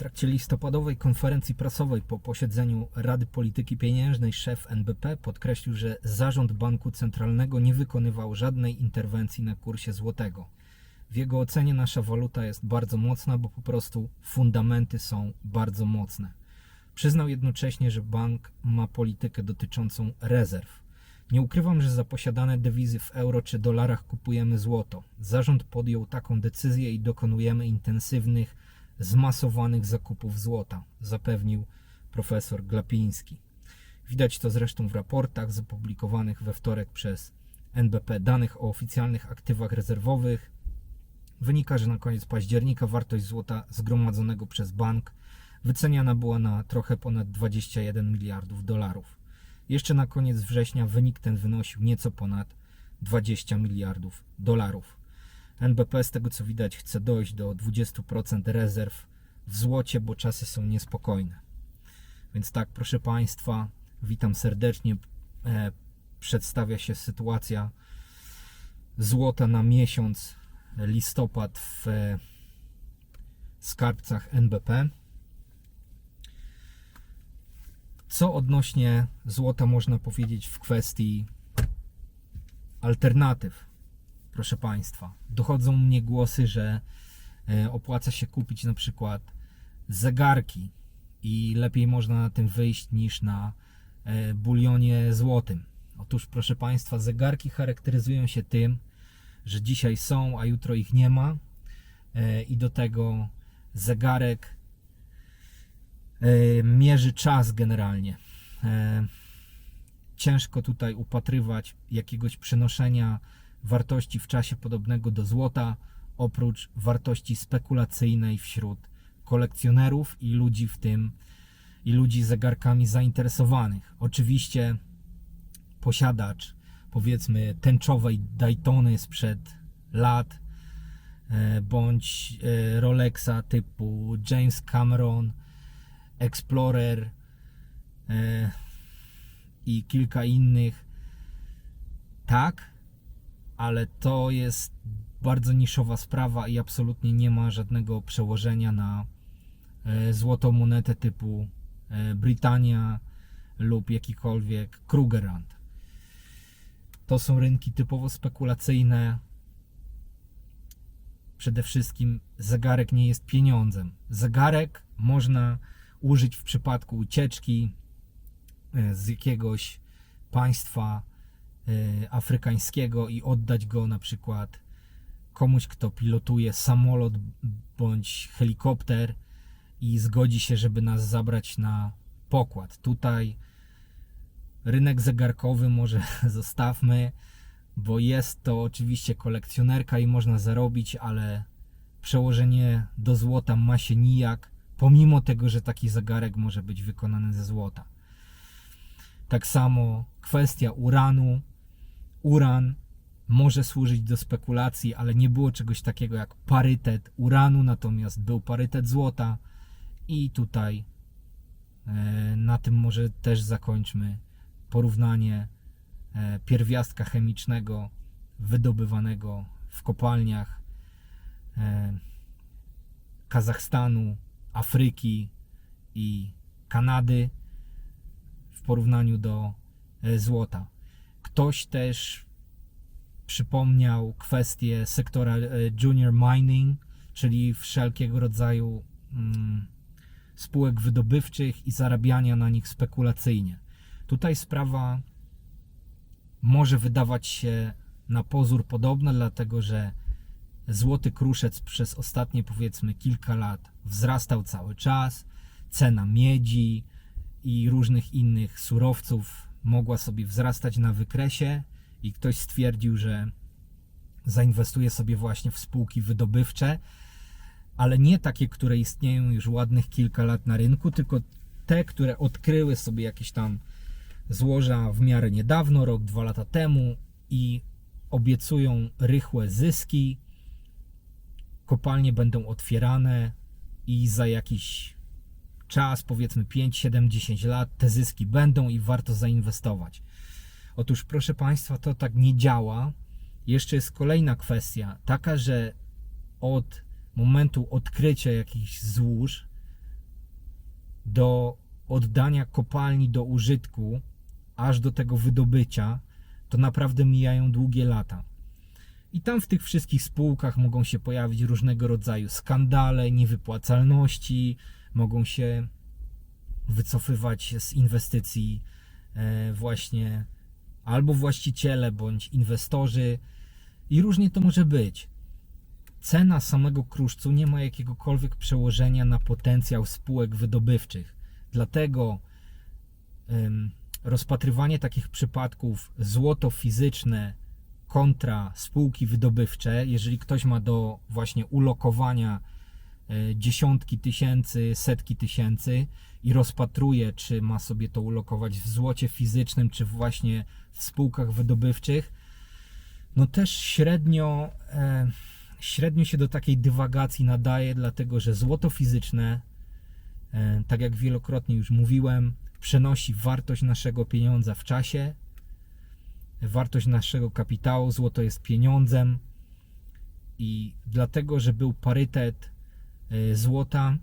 trakcie listopadowej konferencji prasowej po posiedzeniu Rady Polityki Pieniężnej szef NBP podkreślił, że zarząd banku centralnego nie wykonywał żadnej interwencji na kursie złotego. W jego ocenie nasza waluta jest bardzo mocna, bo po prostu fundamenty są bardzo mocne. Przyznał jednocześnie, że bank ma politykę dotyczącą rezerw. Nie ukrywam, że za posiadane dewizy w euro czy dolarach kupujemy złoto. Zarząd podjął taką decyzję i dokonujemy intensywnych, zmasowanych zakupów złota, zapewnił profesor Glapiński. Widać to zresztą w raportach zapublikowanych we wtorek przez NBP danych o oficjalnych aktywach rezerwowych. Wynika, że na koniec października wartość złota zgromadzonego przez bank wyceniana była na trochę ponad 21 miliardów dolarów. Jeszcze na koniec września wynik ten wynosił nieco ponad 20 miliardów dolarów. NBP z tego co widać chce dojść do 20% rezerw w złocie, bo czasy są niespokojne. Więc tak, proszę Państwa, witam serdecznie. E, przedstawia się sytuacja złota na miesiąc listopad w e, skarbcach NBP. Co odnośnie złota można powiedzieć w kwestii alternatyw? Proszę Państwa, dochodzą mnie głosy, że e, opłaca się kupić na przykład zegarki i lepiej można na tym wyjść niż na e, bulionie złotym. Otóż, proszę Państwa, zegarki charakteryzują się tym, że dzisiaj są, a jutro ich nie ma, e, i do tego zegarek mierzy czas generalnie. Ciężko tutaj upatrywać jakiegoś przenoszenia wartości w czasie podobnego do złota, oprócz wartości spekulacyjnej wśród kolekcjonerów i ludzi w tym i ludzi zegarkami zainteresowanych. Oczywiście posiadacz powiedzmy tęczowej Daytony sprzed lat e, bądź e, Rolexa typu James Cameron, Explorer e, i kilka innych. Tak, ale to jest bardzo niszowa sprawa i absolutnie nie ma żadnego przełożenia na e, złotą monetę typu e, Brytania lub jakikolwiek Krugerrand. To są rynki typowo spekulacyjne. Przede wszystkim zegarek nie jest pieniądzem. Zegarek można użyć w przypadku ucieczki e, z jakiegoś państwa afrykańskiego i oddać go na przykład komuś, kto pilotuje samolot bądź helikopter i zgodzi się, żeby nas zabrać na pokład. Tutaj rynek zegarkowy może zostawmy, bo jest to oczywiście kolekcjonerka i można zarobić, ale przełożenie do złota ma się nijak, pomimo tego, że taki zegarek może być wykonany ze złota. Tak samo kwestia uranu. Uran może służyć do spekulacji, ale nie było czegoś takiego jak parytet uranu, natomiast był parytet złota i tutaj e, na tym może też zakończmy porównanie e, pierwiastka chemicznego wydobywanego w kopalniach e, Kazachstanu, Afryki i Kanady w porównaniu do złota. Ktoś też przypomniał kwestię sektora e, junior mining, czyli wszelkiego rodzaju mm, spółek wydobywczych i zarabiania na nich spekulacyjnie. Tutaj sprawa może wydawać się na pozór podobna, dlatego że złoty kruszec przez ostatnie powiedzmy kilka lat wzrastał cały czas, cena miedzi i różnych innych surowców mogła sobie wzrastać na wykresie i ktoś stwierdził, że zainwestuje sobie właśnie w spółki wydobywcze, ale nie takie, które istnieją już ładnych kilka lat na rynku, tylko te, które odkryły sobie jakieś tam złoża w miarę niedawno, rok, dwa lata temu i obiecują rychłe zyski. Kopalnie będą otwierane i za jakiś czas, powiedzmy 5, 7, 10 lat, te zyski będą i warto zainwestować. Otóż, proszę Państwa, to tak nie działa. Jeszcze jest kolejna kwestia, taka, że od momentu odkrycia jakichś złóż do oddania kopalni do użytku, aż do tego wydobycia, to naprawdę mijają długie lata. I tam w tych wszystkich spółkach mogą się pojawić różnego rodzaju skandale, niewypłacalności, mogą się wycofywać z inwestycji e, właśnie albo właściciele, bądź inwestorzy i różnie to może być. Cena samego kruszcu nie ma jakiegokolwiek przełożenia na potencjał spółek wydobywczych. Dlatego em, rozpatrywanie takich przypadków złoto fizyczne kontra spółki wydobywcze, jeżeli ktoś ma do właśnie ulokowania dziesiątki tysięcy, setki tysięcy i rozpatruje, czy ma sobie to ulokować w złocie fizycznym, czy właśnie w spółkach wydobywczych, no też średnio, e, średnio się do takiej dywagacji nadaje, dlatego że złoto fizyczne, e, tak jak wielokrotnie już mówiłem, przenosi wartość naszego pieniądza w czasie, wartość naszego kapitału. Złoto jest pieniądzem i dlatego, że był parytet e, złota,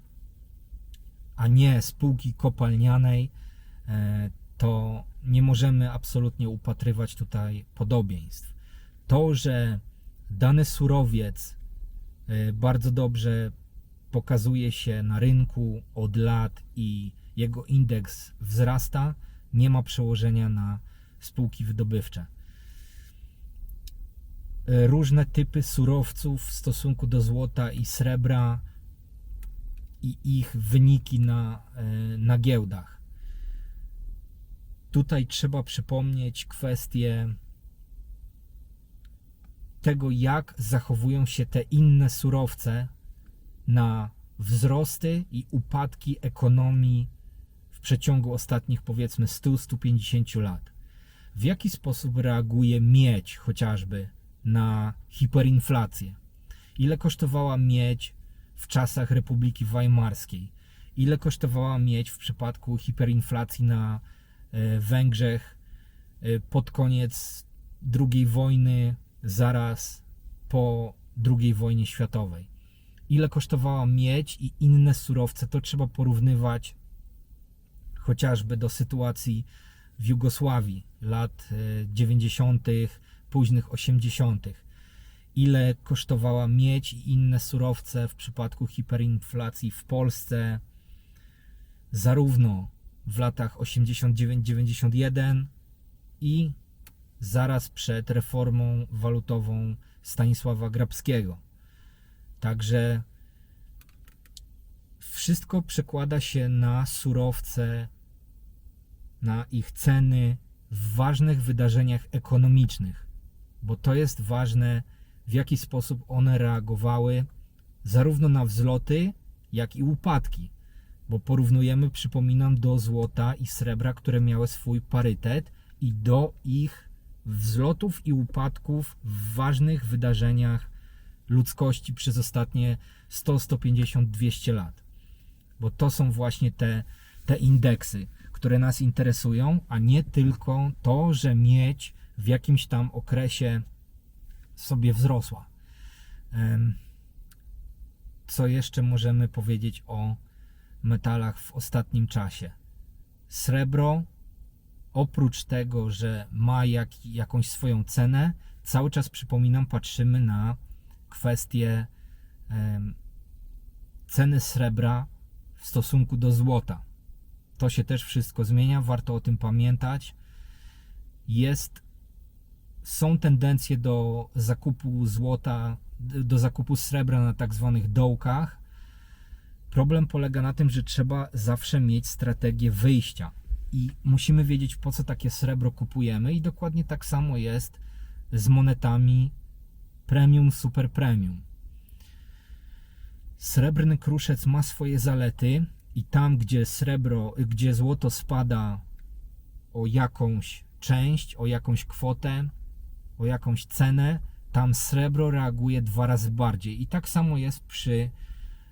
a nie spółki kopalnianej, e, to nie możemy absolutnie upatrywać tutaj podobieństw. To, że dany surowiec e, bardzo dobrze pokazuje się na rynku od lat i jego indeks wzrasta, nie ma przełożenia na spółki wydobywcze. Różne typy surowców w stosunku do złota i srebra i ich wyniki na, e, na giełdach. Tutaj trzeba przypomnieć kwestię tego, jak zachowują się te inne surowce na wzrosty i upadki ekonomii w przeciągu ostatnich powiedzmy 100-150 lat. W jaki sposób reaguje miedź chociażby na hiperinflację? Ile kosztowała miedź w czasach Republiki Weimarskiej? Ile kosztowała miedź w przypadku hiperinflacji na e, Węgrzech e, pod koniec II wojny, zaraz po II wojnie światowej? Ile kosztowała miedź i inne surowce? To trzeba porównywać chociażby do sytuacji w Jugosławii lat e, 90., późnych 80. Ile kosztowała miedź i inne surowce w przypadku hiperinflacji w Polsce, zarówno w latach 89-91 i zaraz przed reformą walutową Stanisława Grabskiego. Także wszystko przekłada się na surowce, na ich ceny w ważnych wydarzeniach ekonomicznych, bo to jest ważne, w jaki sposób one reagowały zarówno na wzloty, jak i upadki. Bo porównujemy, przypominam, do złota i srebra, które miały swój parytet, i do ich wzlotów i upadków w ważnych wydarzeniach ludzkości przez ostatnie 100, 150, 200 lat. Bo to są właśnie te, te indeksy, które nas interesują, a nie tylko to, że miedź w jakimś tam okresie sobie wzrosła. Co jeszcze możemy powiedzieć o metalach w ostatnim czasie? Srebro, oprócz tego, że ma jak, jakąś swoją cenę, cały czas przypominam, patrzymy na kwestię ceny srebra w stosunku do złota. To się też wszystko zmienia, warto o tym pamiętać. Jest, są tendencje do zakupu złota, do zakupu srebra na tak zwanych dołkach. Problem polega na tym, że trzeba zawsze mieć strategię wyjścia i musimy wiedzieć, po co takie srebro kupujemy, i dokładnie tak samo jest z monetami premium, super premium. Srebrny kruszec ma swoje zalety i tam, gdzie srebro, gdzie złoto spada o jakąś część, o jakąś kwotę, o jakąś cenę, tam srebro reaguje dwa razy bardziej. I tak samo jest przy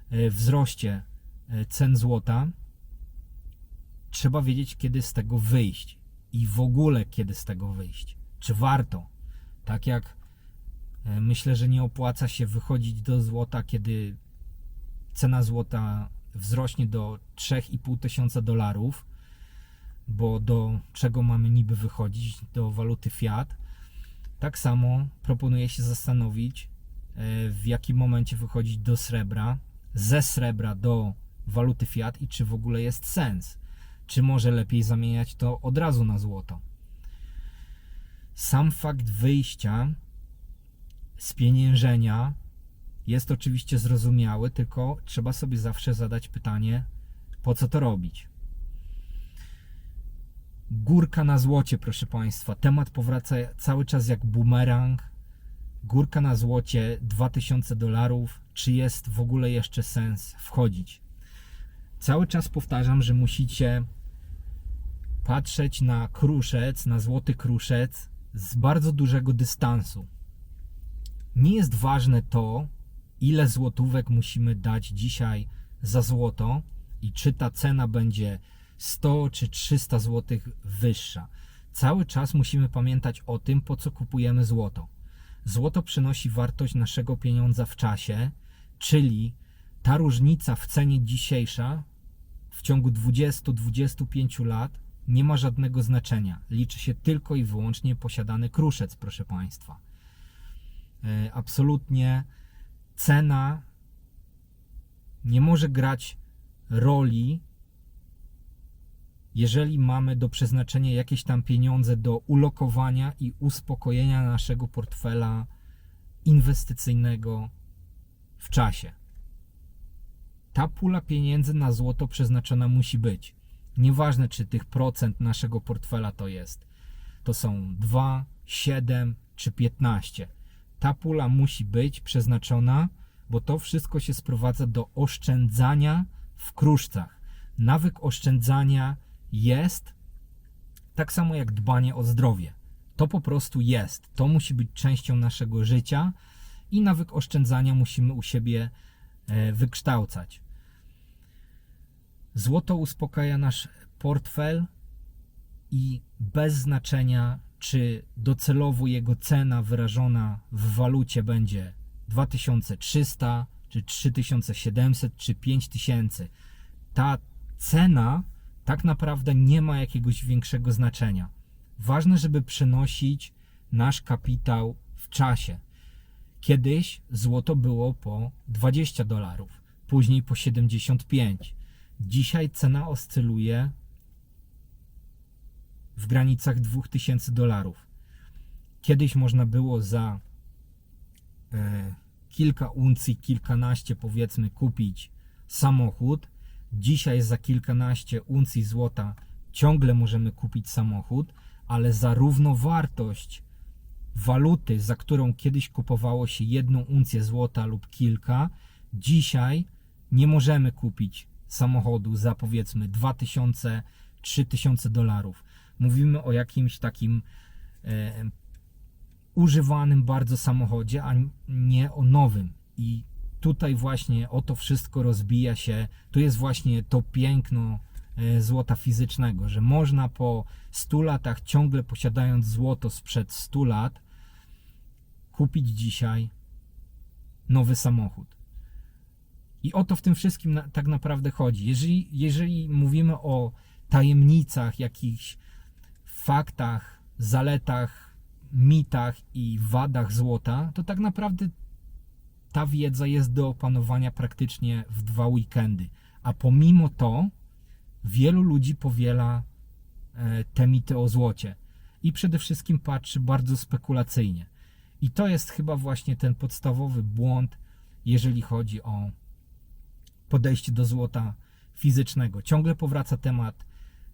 e, wzroście e, cen złota. Trzeba wiedzieć, kiedy z tego wyjść i w ogóle kiedy z tego wyjść. Czy warto? Tak jak e, myślę, że nie opłaca się wychodzić do złota, kiedy cena złota wzrośnie do 3,5 tysiąca dolarów, bo do czego mamy niby wychodzić? Do waluty fiat. Tak samo proponuje się zastanowić, e, w jakim momencie wychodzić do srebra, ze srebra do waluty fiat i czy w ogóle jest sens. Czy może lepiej zamieniać to od razu na złoto? Sam fakt wyjścia spieniężenia jest oczywiście zrozumiały, tylko trzeba sobie zawsze zadać pytanie, po co to robić. Górka na złocie, proszę Państwa. Temat powraca cały czas jak bumerang. Górka na złocie 2000 dolarów. Czy jest w ogóle jeszcze sens wchodzić? Cały czas powtarzam, że musicie patrzeć na kruszec, na złoty kruszec z bardzo dużego dystansu. Nie jest ważne to, ile złotówek musimy dać dzisiaj za złoto i czy ta cena będzie 100 czy 300 zł wyższa. Cały czas musimy pamiętać o tym, po co kupujemy złoto. Złoto przynosi wartość naszego pieniądza w czasie, czyli ta różnica w cenie dzisiejsza w ciągu 20-25 lat nie ma żadnego znaczenia. Liczy się tylko i wyłącznie posiadany kruszec, proszę Państwa. E, Absolutnie cena nie może grać roli, jeżeli mamy do przeznaczenia jakieś tam pieniądze do ulokowania i uspokojenia naszego portfela inwestycyjnego w czasie. Ta pula pieniędzy na złoto przeznaczona musi być. Nieważne, czy tych procent naszego portfela to jest. To są 2, 7 czy 15. Ta pula musi być przeznaczona, bo to wszystko się sprowadza do oszczędzania w kruszcach. Nawyk oszczędzania jest tak samo jak dbanie o zdrowie. To po prostu jest. To musi być częścią naszego życia i nawyk oszczędzania musimy u siebie e, wykształcać. Złoto uspokaja nasz portfel i bez znaczenia, czy docelowo jego cena wyrażona w walucie będzie 2300, czy 3700, czy 5000. Ta cena tak naprawdę nie ma jakiegoś większego znaczenia. Ważne, żeby przenosić nasz kapitał w czasie. Kiedyś złoto było po 20 dolarów, później po 75. Dzisiaj cena oscyluje w granicach 2000 dolarów. Kiedyś można było za e, kilka uncji, kilkanaście powiedzmy kupić samochód. Dzisiaj za kilkanaście uncji złota ciągle możemy kupić samochód, ale za równowartość waluty, za którą kiedyś kupowało się jedną uncję złota lub kilka, dzisiaj nie możemy kupić samochodu za powiedzmy 2000 3000 dolarów. Mówimy o jakimś takim e, używanym bardzo samochodzie, a nie o nowym. I tutaj właśnie o to wszystko rozbija się. Tu jest właśnie to piękno e, złota fizycznego, że można po 100 latach, ciągle posiadając złoto sprzed 100 lat, kupić dzisiaj nowy samochód. I o to w tym wszystkim na, tak naprawdę chodzi. Jeżeli, jeżeli mówimy o tajemnicach, jakichś faktach, zaletach, mitach i wadach złota, to tak naprawdę ta wiedza jest do opanowania praktycznie w dwa weekendy. A pomimo to wielu ludzi powiela e, te mity o złocie i przede wszystkim patrzy bardzo spekulacyjnie. I to jest chyba właśnie ten podstawowy błąd, jeżeli chodzi o podejście do złota fizycznego. Ciągle powraca temat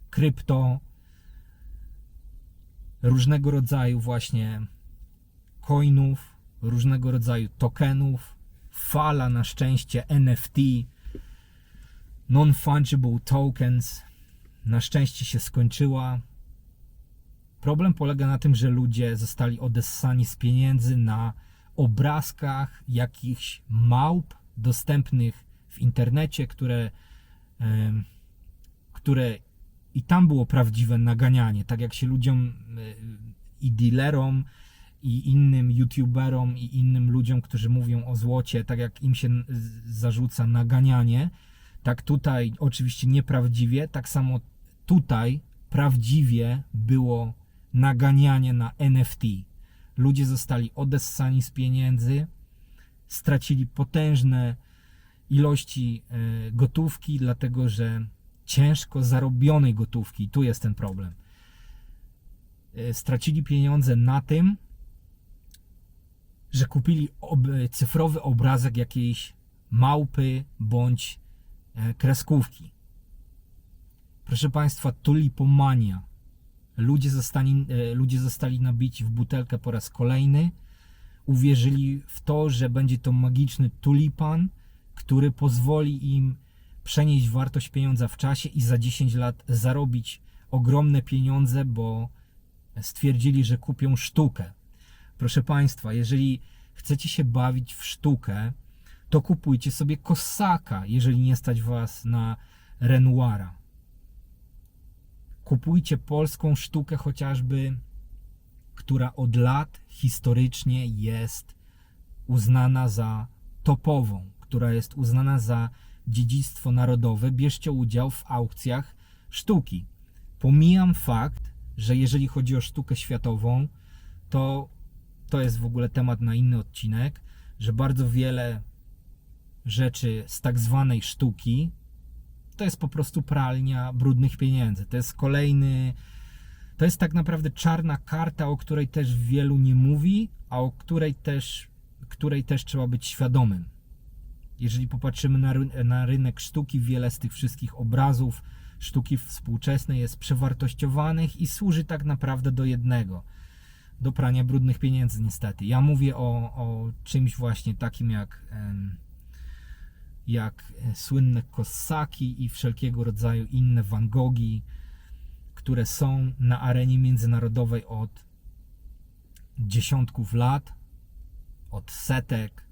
krypto, różnego rodzaju właśnie coinów, różnego rodzaju tokenów, fala na szczęście NFT, non-fungible tokens, na szczęście się skończyła. Problem polega na tym, że ludzie zostali odessani z pieniędzy na obrazkach jakichś małp dostępnych w internecie, które, które i tam było prawdziwe naganianie, tak jak się ludziom y, i dealerom i innym youtuberom i innym ludziom, którzy mówią o złocie, tak jak im się zarzuca naganianie, Tak tutaj oczywiście nieprawdziwie, tak samo tutaj prawdziwie było naganianie na NFT. Ludzie zostali odessani z pieniędzy, stracili potężne ilości e, gotówki, dlatego że ciężko zarobionej gotówki, tu jest ten problem. E, Stracili pieniądze na tym, że kupili ob, cyfrowy obrazek jakiejś małpy bądź e, kreskówki. Proszę Państwa, tulipomania. Ludzie zostali, e, ludzie zostali nabici w butelkę po raz kolejny. Uwierzyli w to, że będzie to magiczny tulipan, który pozwoli im przenieść wartość pieniądza w czasie i za 10 lat zarobić ogromne pieniądze, bo stwierdzili, że kupią sztukę. Proszę Państwa, jeżeli chcecie się bawić w sztukę, to kupujcie sobie kosaka, jeżeli nie stać Was na Renoira. Kupujcie polską sztukę chociażby, która od lat historycznie jest uznana za topową, która jest uznana za dziedzictwo narodowe. Bierzcie udział w aukcjach sztuki. Pomijam fakt, że jeżeli chodzi o sztukę światową, to to jest w ogóle temat na inny odcinek, że bardzo wiele rzeczy z tak zwanej sztuki to jest po prostu pralnia brudnych pieniędzy. To jest kolejny, to jest tak naprawdę czarna karta, o której też wielu nie mówi, a o której też, której też trzeba być świadomym. Jeżeli popatrzymy na, ry- na rynek sztuki, wiele z tych wszystkich obrazów sztuki współczesnej jest przewartościowanych i służy tak naprawdę do jednego do prania brudnych pieniędzy, niestety. Ja mówię o, o czymś właśnie takim jak, jak e, słynne kosaki i wszelkiego rodzaju inne Van Goghi, które są na arenie międzynarodowej od dziesiątków lat, od setek,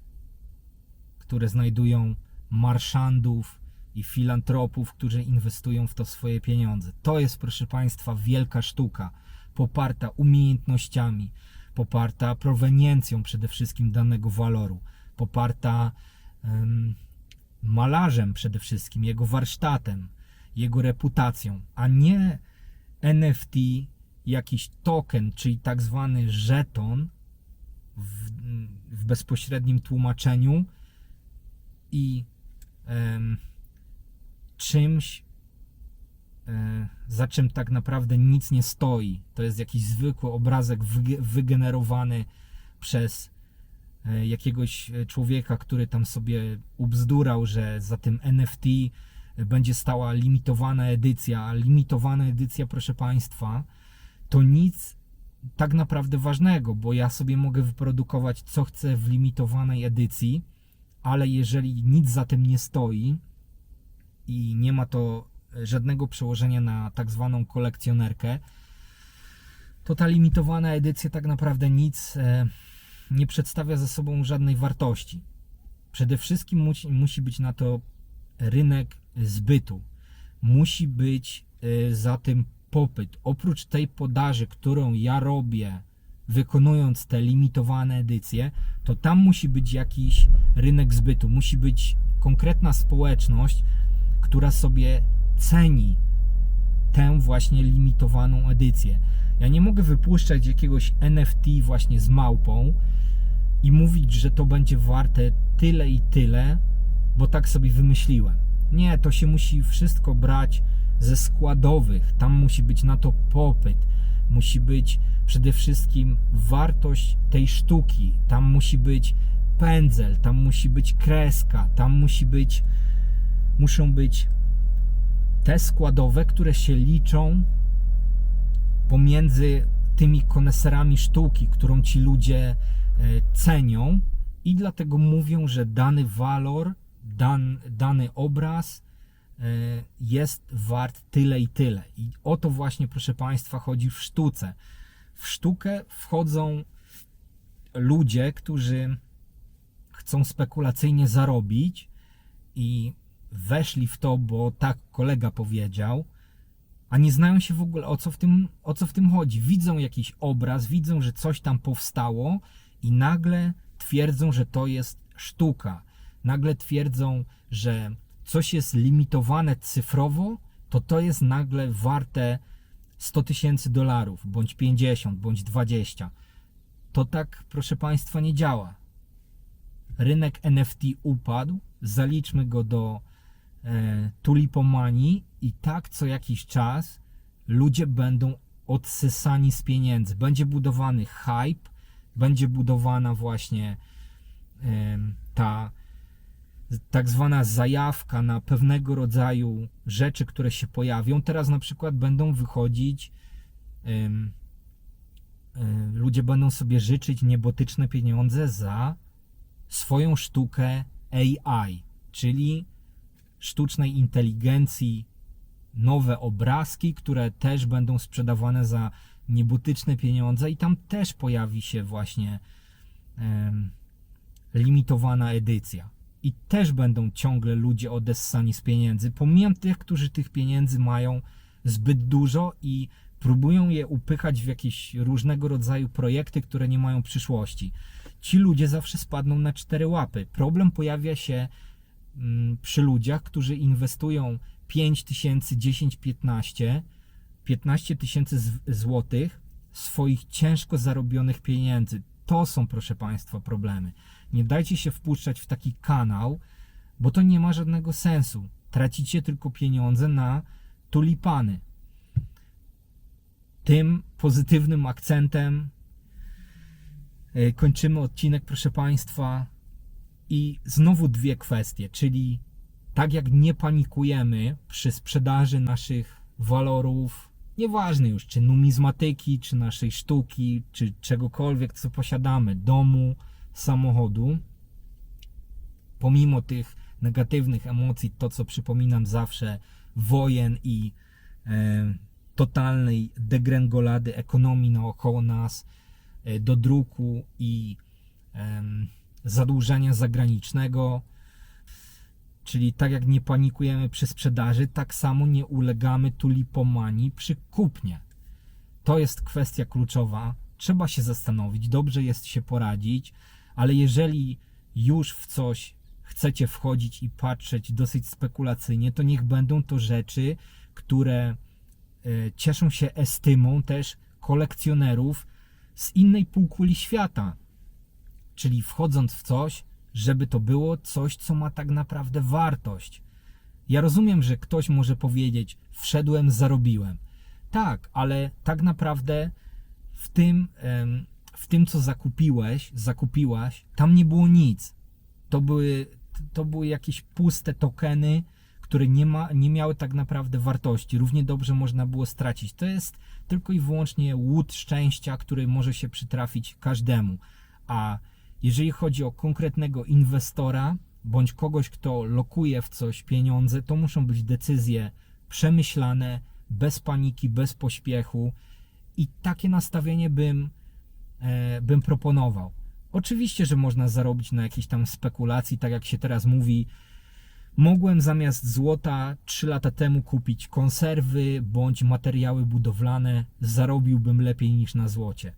które znajdują marszandów i filantropów, którzy inwestują w to swoje pieniądze. To jest, proszę Państwa, wielka sztuka poparta umiejętnościami, poparta proweniencją przede wszystkim danego waloru, poparta em, malarzem przede wszystkim, jego warsztatem, jego reputacją, a nie NFT, jakiś token, czyli tak zwany żeton w, w bezpośrednim tłumaczeniu i em, czymś, za czym tak naprawdę nic nie stoi. To jest jakiś zwykły obrazek wyge- wygenerowany przez e, jakiegoś e, człowieka, który tam sobie ubzdurał, że za tym NFT będzie stała limitowana edycja. A limitowana edycja, proszę Państwa, to nic tak naprawdę ważnego, bo ja sobie mogę wyprodukować co chcę w limitowanej edycji, ale jeżeli nic za tym nie stoi i nie ma to żadnego przełożenia na tak zwaną kolekcjonerkę, to ta limitowana edycja tak naprawdę nic e, nie przedstawia ze sobą żadnej wartości. Przede wszystkim musi, musi być na to rynek zbytu. Musi być e, za tym popyt. Oprócz tej podaży, którą ja robię, wykonując te limitowane edycje, to tam musi być jakiś rynek zbytu. Musi być konkretna społeczność, która sobie ceni tę właśnie limitowaną edycję. Ja nie mogę wypuszczać jakiegoś NFT właśnie z małpą i mówić, że to będzie warte tyle i tyle, bo tak sobie wymyśliłem. Nie, to się musi wszystko brać ze składowych. Tam musi być na to popyt. Musi być przede wszystkim wartość tej sztuki. Tam musi być pędzel, tam musi być kreska, tam musi być muszą być te składowe, które się liczą pomiędzy tymi koneserami sztuki, którą ci ludzie e, cenią i dlatego mówią, że dany walor, dan, dany obraz e, jest wart tyle i tyle. I o to właśnie, proszę Państwa, chodzi w sztuce. W sztukę wchodzą ludzie, którzy chcą spekulacyjnie zarobić i weszli w to, bo tak kolega powiedział, a nie znają się w ogóle o co w tym, o co w tym chodzi. Widzą jakiś obraz, widzą, że coś tam powstało i nagle twierdzą, że to jest sztuka. Nagle twierdzą, że coś jest limitowane cyfrowo, to to jest nagle warte 100 tysięcy dolarów, bądź 50, bądź 20. To tak, proszę Państwa, nie działa. Rynek NFT upadł, zaliczmy go do tulipomanii i tak co jakiś czas ludzie będą odsysani z pieniędzy. Będzie budowany hype, będzie budowana właśnie ta tak zwana zajawka na pewnego rodzaju rzeczy, które się pojawią. Teraz na przykład będą wychodzić, em, ludzie będą sobie życzyć niebotyczne pieniądze za swoją sztukę AI, czyli sztucznej inteligencji, nowe obrazki, które też będą sprzedawane za niebotyczne pieniądze i tam też pojawi się właśnie em, limitowana edycja. I też będą ciągle ludzie odessani z pieniędzy. Pomijam tych, którzy tych pieniędzy mają zbyt dużo i próbują je upychać w jakieś różnego rodzaju projekty, które nie mają przyszłości. Ci ludzie zawsze spadną na cztery łapy. Problem pojawia się przy ludziach, którzy inwestują 5 tysięcy, 10, 15, 15 tysięcy złotych swoich ciężko zarobionych pieniędzy. To są, proszę Państwa, problemy. Nie dajcie się wpuszczać w taki kanał, bo to nie ma żadnego sensu. Tracicie tylko pieniądze na tulipany. Tym pozytywnym akcentem e, kończymy odcinek, proszę Państwa. I znowu dwie kwestie, czyli tak jak nie panikujemy przy sprzedaży naszych walorów, nieważne już czy numizmatyki, czy naszej sztuki, czy czegokolwiek, co posiadamy, domu, samochodu, pomimo tych negatywnych emocji, to co przypominam zawsze, wojen i e, totalnej degrengolady ekonomii naokoło nas, e, do druku i em, zadłużenia zagranicznego, Czyli tak jak nie panikujemy przy sprzedaży, tak samo nie ulegamy tulipomanii przy kupnie. To jest kwestia kluczowa. Trzeba się zastanowić, dobrze jest się poradzić, ale jeżeli już w coś chcecie wchodzić i patrzeć dosyć spekulacyjnie, to niech będą to rzeczy, które e, cieszą się estymą też kolekcjonerów z innej półkuli świata. Czyli wchodząc w coś, żeby to było coś, co ma tak naprawdę wartość. Ja rozumiem, że ktoś może powiedzieć: Wszedłem, zarobiłem. Tak, ale tak naprawdę w tym, w tym co zakupiłeś, zakupiłaś, tam nie było nic. To były, to były jakieś puste tokeny, które nie, ma, nie miały tak naprawdę wartości. Równie dobrze można było stracić. To jest tylko i wyłącznie łód szczęścia, który może się przytrafić każdemu. A jeżeli chodzi o konkretnego inwestora bądź kogoś, kto lokuje w coś pieniądze, to muszą być decyzje przemyślane, bez paniki, bez pośpiechu i takie nastawienie bym, e, bym proponował. Oczywiście, że można zarobić na jakiejś tam spekulacji, tak jak się teraz mówi. Mogłem zamiast złota 3 lata temu kupić konserwy bądź materiały budowlane, zarobiłbym lepiej niż na złocie.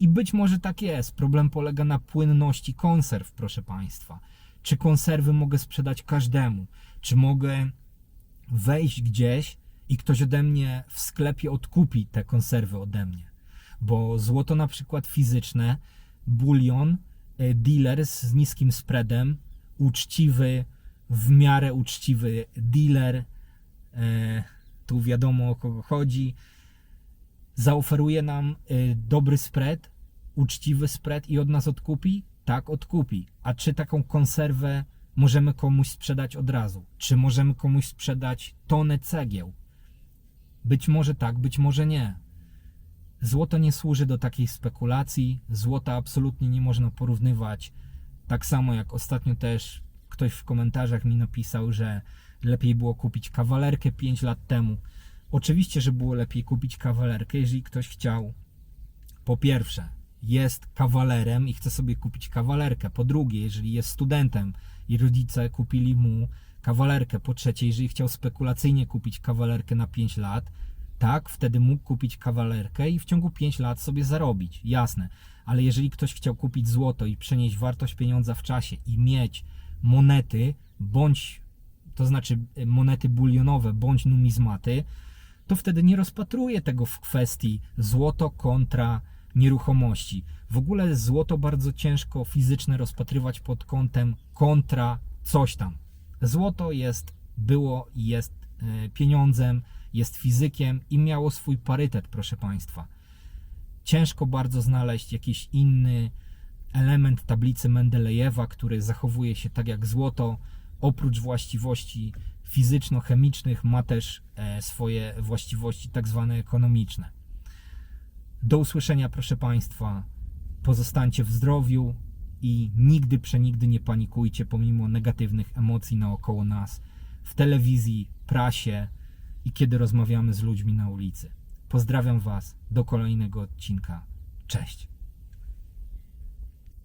I być może tak jest. Problem polega na płynności konserw, proszę Państwa. Czy konserwy mogę sprzedać każdemu? Czy mogę wejść gdzieś i ktoś ode mnie w sklepie odkupi te konserwy ode mnie? Bo złoto na przykład fizyczne, bulion, e, dealer z niskim spreadem, uczciwy, w miarę uczciwy dealer, e, tu wiadomo o kogo chodzi, zaoferuje nam y, dobry spread, uczciwy spread i od nas odkupi? Tak, odkupi. A czy taką konserwę możemy komuś sprzedać od razu? Czy możemy komuś sprzedać tonę cegieł? Być może tak, być może nie. Złoto nie służy do takiej spekulacji. Złota absolutnie nie można porównywać. Tak samo jak ostatnio też ktoś w komentarzach mi napisał, że lepiej było kupić kawalerkę 5 lat temu. Oczywiście, że było lepiej kupić kawalerkę, jeżeli ktoś chciał. Po pierwsze, jest kawalerem i chce sobie kupić kawalerkę. Po drugie, jeżeli jest studentem i rodzice kupili mu kawalerkę. Po trzecie, jeżeli chciał spekulacyjnie kupić kawalerkę na 5 lat, tak, wtedy mógł kupić kawalerkę i w ciągu 5 lat sobie zarobić. Jasne. Ale jeżeli ktoś chciał kupić złoto i przenieść wartość pieniądza w czasie i mieć monety bądź to znaczy monety bulionowe bądź numizmaty, to wtedy nie rozpatruję tego w kwestii złoto kontra nieruchomości. W ogóle złoto bardzo ciężko fizyczne rozpatrywać pod kątem kontra coś tam. Złoto jest, było i jest e, pieniądzem, jest fizykiem i miało swój parytet, proszę Państwa. Ciężko bardzo znaleźć jakiś inny element tablicy Mendelejewa, który zachowuje się tak jak złoto, oprócz właściwości fizyczno-chemicznych ma też e, swoje właściwości tak zwane ekonomiczne. Do usłyszenia, proszę Państwa. Pozostańcie w zdrowiu i nigdy, przenigdy nie panikujcie pomimo negatywnych emocji naokoło nas w telewizji, prasie i kiedy rozmawiamy z ludźmi na ulicy. Pozdrawiam Was. Do kolejnego odcinka. Cześć.